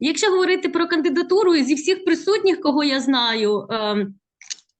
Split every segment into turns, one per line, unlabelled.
якщо говорити про кандидатуру, зі всіх присутніх, кого я знаю, ем,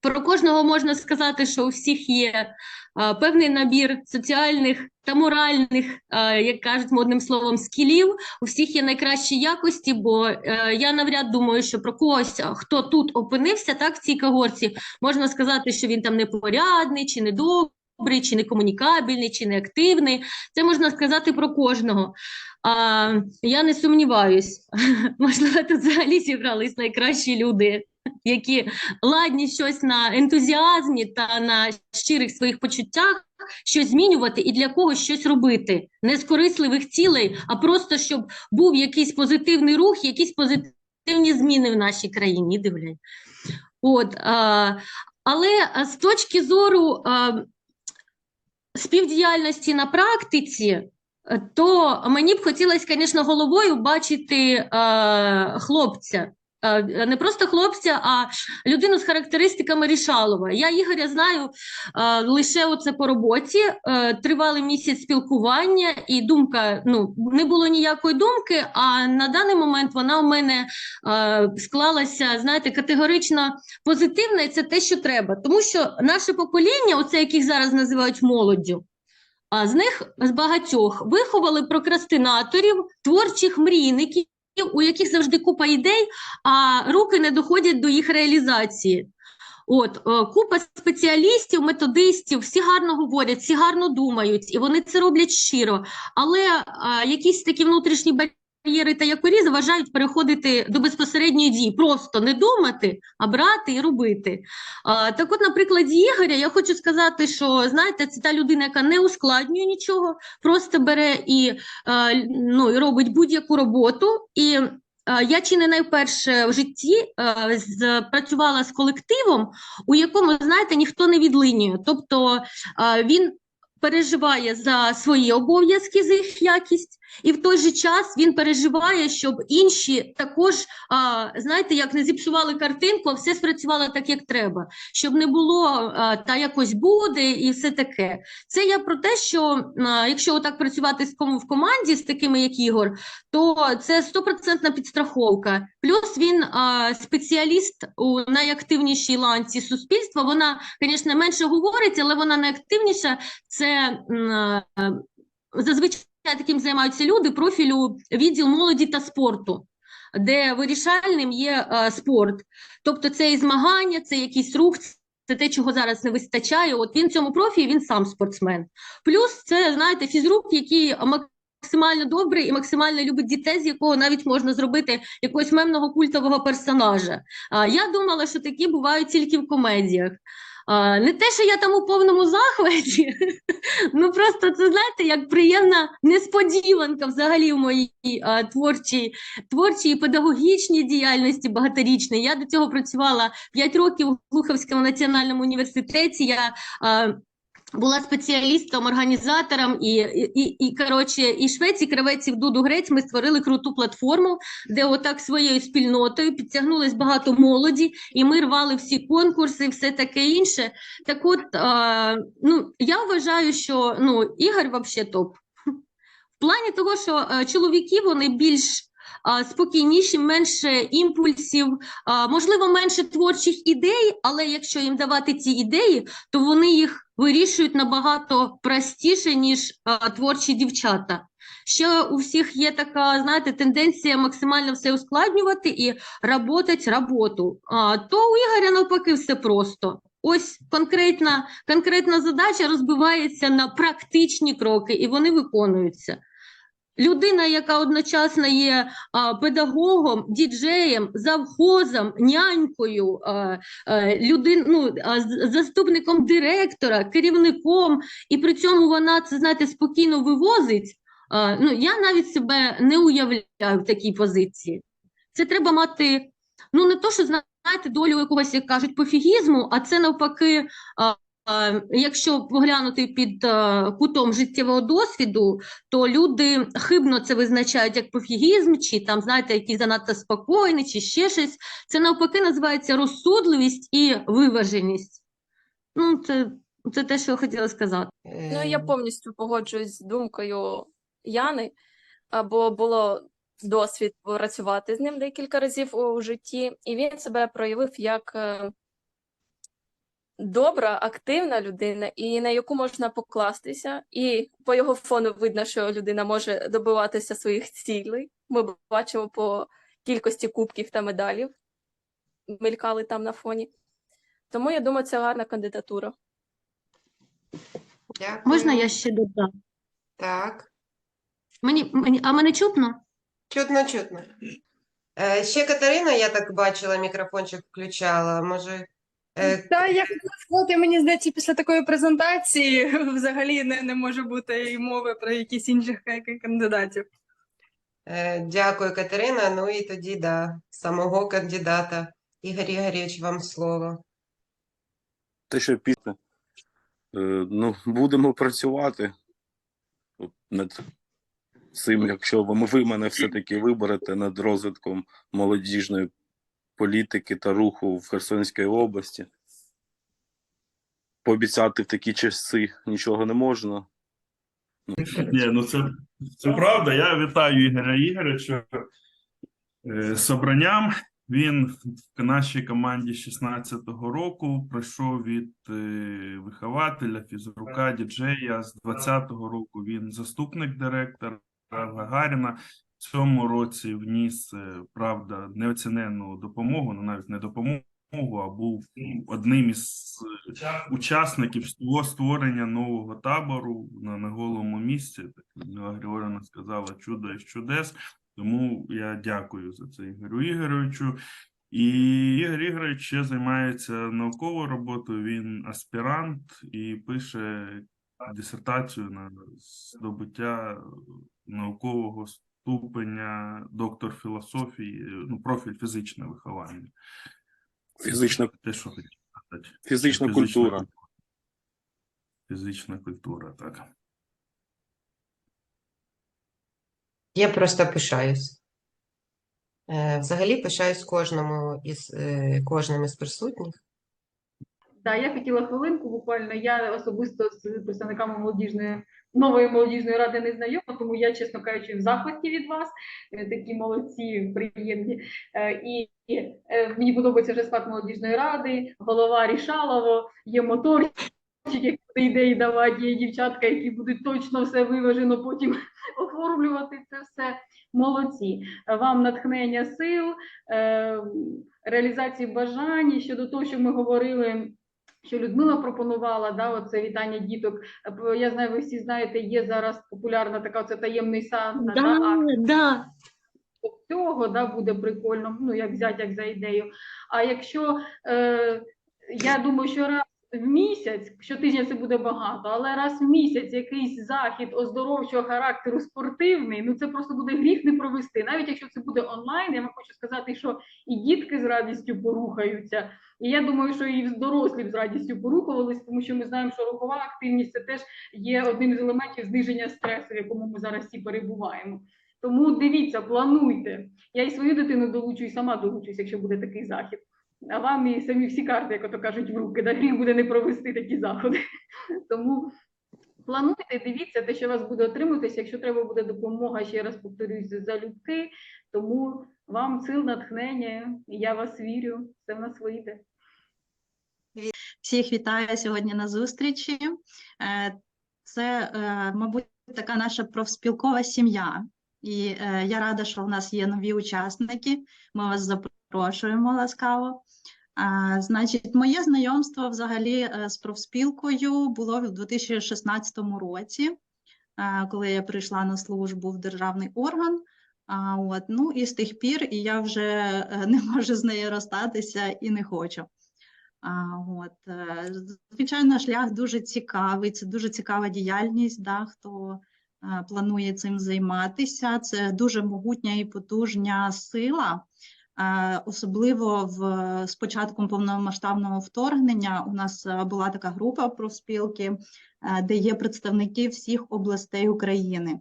про кожного можна сказати, що у всіх є е, певний набір соціальних та моральних, е, як кажуть модним словом, скілів. У всіх є найкращі якості, бо е, я навряд думаю, що про когось, хто тут опинився, так в цій когорці, можна сказати, що він там непорядний чи недобрий, чи некомунікабельний, чи неактивний. Це можна сказати про кожного. А, я не сумніваюсь. Можливо, тут взагалі зібрались найкращі люди, які ладні щось на ентузіазмі та на щирих своїх почуттях щось змінювати і для когось щось робити. Не з корисливих цілей, а просто щоб був якийсь позитивний рух, якісь позитивні зміни в нашій країні. Іди. От, а, але з точки зору а, співдіяльності на практиці, е, то мені б хотілося, звісно, головою бачити е, хлопця. Е, Не просто хлопця, а людину з характеристиками Рішалова. Я Ігоря знаю е, лише оце по роботі. Е, тривалий місяць спілкування, і думка ну не було ніякої думки. А на даний момент вона у мене склалася, знаєте, категорично позитивна, і це те, що треба. Тому що наше покоління, оце яких зараз називають молоддю, а з них з багатьох виховали прокрастинаторів, творчих мрійників, у яких завжди купа ідей, а руки не доходять до їх реалізації. От е, купа спеціалістів, методистів, всі гарно говорять, всі гарно думають, і вони це роблять щиро. Але а, якісь такі внутрішні бар'єри та якорі заважають переходити до безпосередньої дії, просто не думати, а брати і робити. А, так, от, на прикладі Ігоря, я хочу сказати, що знаєте, це та людина, яка не ускладнює нічого, просто бере і, е, ну, і робить будь-яку роботу. І е, я чи не найперше в житті е, з, працювала з колективом, у якому, знаєте, ніхто не відлинює. Тобто е, він переживає за свої обов'язки, за їх якість, і в той же час він переживає, щоб інші також, а, знаєте, як не зіпсували картинку, а все спрацювало так, як треба, щоб не було а, та якось буде і все таке. Це я про те, що а, якщо отак працювати з ком в команді з такими, як Ігор, то це стопроцентна підстраховка. Плюс він а, спеціаліст у найактивнішій ланці суспільства. Вона, звісно, менше говорить, але вона найактивніша. Це а, зазвичай таким займаються люди профілю відділ молоді та спорту, де вирішальним є е, спорт. Тобто це і змагання, це якийсь рух, це те, чого зараз не вистачає. От він в цьому профілі, він сам спортсмен. Плюс це, знаєте, фізрук, який максимально добрий і максимально любить дітей, з якого навіть можна зробити якогось мемного культового персонажа. А я думала, що такі бувають тільки в комедіях. Не те, що я там у повному захваті, ну просто це знаєте, як приємна несподіванка взагалі в моїй творчій, творчій і педагогічній діяльності багаторічній. Я до цього працювала 5 років в Глуховському національному університеті. Я була спеціалістом, організатором і, і, і, коротше, і швець, і кравець, і Дуду Грець. Ми створили круту платформу, де отак своєю спільнотою підтягнулось багато молоді, і ми рвали всі конкурси, все таке інше. Так от, а, ну, я вважаю, що ну, Ігор взагалі топ. В плані того, що е, чоловіки вони більш спокійніші, менше імпульсів, можливо, менше творчих ідей, але якщо їм давати ці ідеї, то вони їх вирішують набагато простіше, ніж творчі дівчата. Ще у всіх є така, знаєте, тенденція максимально все ускладнювати і работать роботу. А, то у Ігоря навпаки все просто. Ось конкретна, конкретна задача розбивається на практичні кроки, і вони виконуються. Людина, яка одночасно є а, педагогом, діджеєм, завхозом, нянькою, а, а, людин, ну, а, заступником директора, керівником, і при цьому вона це знаєте спокійно вивозить. А, ну, я навіть себе не уявляю в такій позиції. Це треба мати, ну не то, що знаєте, долю якогось, як кажуть, пофігізму, а це навпаки. А, Якщо поглянути під е, кутом життєвого досвіду, то люди хибно це визначають як пофігізм, чи там, знаєте, який занадто спокійний, чи ще щось. Це навпаки називається розсудливість і виваженість. Ну, це, це те, що я хотіла сказати.
Ну, я повністю погоджуюсь з думкою Яни, або було досвід працювати з ним декілька разів у житті, і він себе проявив як е, добра, активна людина, і на яку можна покластися. І по його фону видно, що людина може добиватися своїх цілей. Ми бачимо по кількості кубків та медалів, мелькали там на фоні. Тому я думаю, це гарна кандидатура.
Дякую.
Можна я ще додам?
Так,
Мені, мені, а мене чутно?
чутно, чутно. Е, ще Катерина, я так бачила, мікрофончик включала. Може,
Та я хотіла сказати, мені здається, після такої презентації взагалі не, не може бути і мови про якісь інших ка- кандидатів.
е, дякую, Катерина. Ну і тоді, да, самого кандидата. Ігор Ігоревич, вам слово.
Те, що після. Е, ну, будемо працювати над цим, якщо ви, ви мене все-таки виберете над розвитком молодіжної політики та руху в Херсонській області. Пообіцяти в такі часи нічого не можна.
Ні, ну це, це правда. Я вітаю Ігоря Ігоревича е, з обранням. Він в нашій команді 16-го року пройшов від е, вихователя, фізрука, діджея. З 20-го року він заступник директора Гагаріна. Цьому році вніс, е, правда, неоціненну допомогу, ну навіть не допомогу, а був одним із е, учасників створення нового табору на, на голому місці. Так Григорівна сказала чудо із чудес. Тому я дякую за це Ігорю Ігоровичу. І Ігор Ігорович ще займається науковою роботою. Він аспірант і пише дисертацію на здобуття наукового ступеня доктор філософії, ну, профіль фізичне виховання.
Фізична,
Те, що хотів сказати.
фізична культура.
Фізична культура, так.
Я просто пишаюсь. Е, взагалі пишаюсь кожному із, е, кожним із присутніх.
Так, я хотіла хвилинку буквально. Я особисто з представниками молодіжної нової молодіжної ради не знайома, тому я, чесно кажучи, в захваті від вас. Е, Такі молодці, приємні. Е, І е, мені подобається вже склад молодіжної ради, голова Рішалово, є моторчик, буде ідеї давати, є дівчатка, які будуть точно все виважено потім оформлювати це все. Молодці. Вам натхнення сил, реалізації бажань щодо того, що ми говорили що Людмила пропонувала, да, оце вітання діток. Е, Я знаю, ви всі знаєте, є зараз популярна така оце таємний Санта, да,
Да, да.
цього да, буде прикольно, ну як взяти як за ідею. А якщо е, я думаю, що раз в місяць, щотижня це буде багато, але раз в місяць якийсь захід оздоровчого характеру спортивний, ну це просто буде гріх не провести. Навіть якщо це буде онлайн, я вам хочу сказати, що і дітки з радістю порухаються. І я думаю, що і дорослі з радістю порухувались, тому що ми знаємо, що рухова активність це теж є одним з елементів зниження стресу, в якому ми зараз всі перебуваємо. Тому дивіться, плануйте. Я і свою дитину долучу, і сама долучусь, якщо буде такий захід. А вам і самі всі карти, як ото кажуть, в руки, да гріх буде не провести такі заходи. Тому плануйте, дивіться те, що вас буде отримуватися. Якщо треба буде допомога, ще раз повторюсь, залюбки. Тому вам сил, натхнення, і я вас вірю, все в нас вийде.
Всіх вітаю сьогодні на зустрічі. Е, Це, е, мабуть, така наша профспілкова сім'я. І е, я рада, що в нас є нові учасники. Ми вас запрошуємо ласкаво. Значить, моє знайомство взагалі е, з профспілкою було в 2016 році, е, коли я прийшла на службу в державний орган. От, ну і з тих пір і я вже е, не можу з нею розстатися і не хочу. От, звичайно, шлях дуже цікавий, це дуже цікава діяльність, да, хто планує цим займатися. Це дуже могутня і потужна сила. Е, Особливо в, з початком повномасштабного вторгнення у нас е, була така група профспілки, е, де є представники всіх областей України.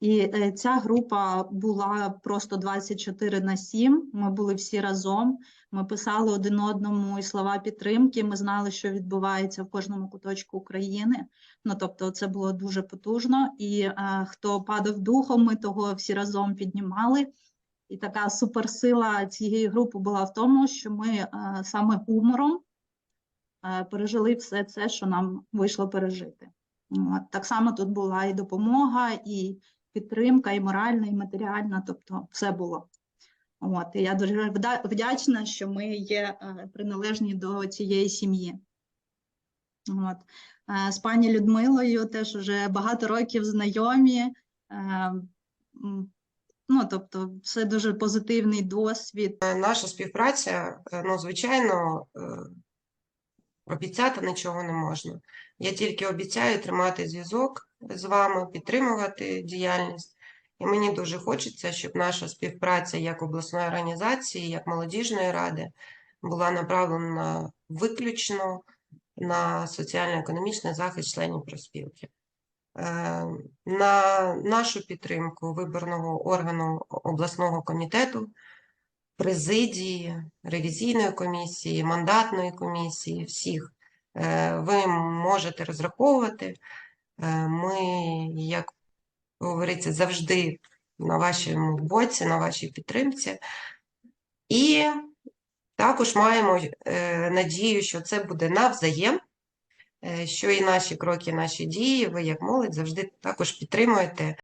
І ця група була просто 24 на 7. Ми були всі разом. Ми писали один одному і слова підтримки. Ми знали, що відбувається в кожному куточку України. Ну тобто, це було дуже потужно. І е, хто падав духом, ми того всі разом піднімали. І така суперсила цієї групи була в тому, що ми е, саме гумором е, пережили все це, що нам вийшло пережити. От. Так само тут була і допомога, і підтримка, і моральна, і матеріальна, тобто все було. От. І я дуже вдячна, що ми є е, приналежні до цієї сім'ї. От. З пані Людмилою теж вже багато років знайомі. Ну, тобто, це дуже позитивний досвід.
Е, Наша співпраця, е, ну, звичайно, е, обіцяти нічого не можна. Я тільки обіцяю тримати зв'язок з вами, підтримувати діяльність. І мені дуже хочеться, щоб наша співпраця як обласної організації, як молодіжної ради була направлена виключно на соціально-економічний захист членів профспілки. Е, На нашу підтримку виборного органу обласного комітету президії, ревізійної комісії, мандатної комісії, всіх е, ви можете розраховувати. Е, Ми, як говориться, завжди на вашому боці, на вашій підтримці. І також маємо надію, що це буде навзаєм, що і наші кроки, наші дії, ви як молодь завжди також підтримуєте